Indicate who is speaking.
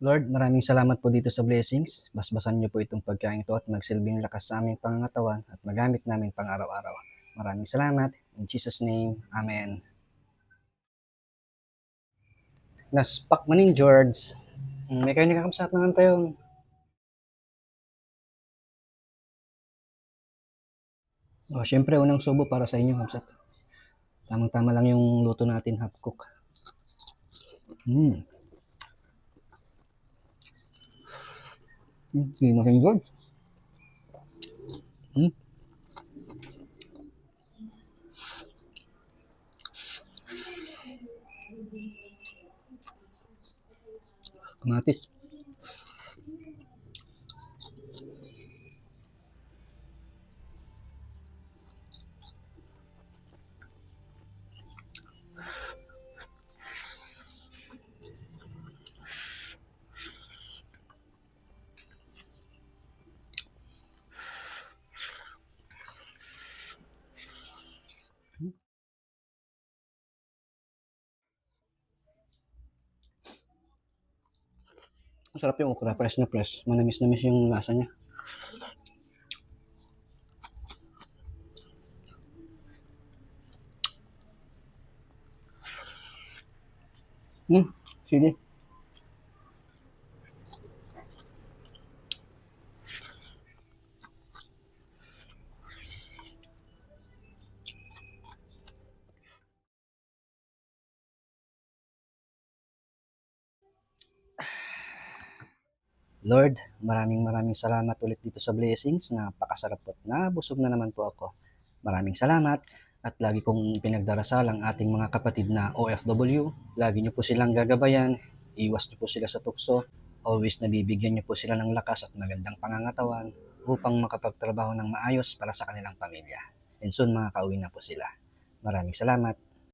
Speaker 1: Lord, maraming salamat po dito sa blessings. Basbasan niyo po itong pagkain ito at magsilbing lakas sa aming pangangatawan at magamit namin pang araw-araw. Maraming salamat. In Jesus' name, Amen. Naspak maning George. Mm, May kayo nakakamsat naman tayo. Oh, syempre, unang subo para sa inyo, Kamsat. Tamang-tama lang yung luto natin, half cook. Mm. Mo rin George. Hmm. Kamatis. Masarap yung okra, fresh na fresh. Manamis-namis yung lasa niya. Hmm, sige. Lord, maraming maraming salamat ulit dito sa blessings. Napakasarap po at nabusog na naman po ako. Maraming salamat at lagi kong pinagdarasal ang ating mga kapatid na OFW. Lagi niyo po silang gagabayan, iwas niyo po sila sa tukso, always nabibigyan niyo po sila ng lakas at magandang pangangatawan upang makapagtrabaho ng maayos para sa kanilang pamilya. And soon makakauwi na po sila. Maraming salamat.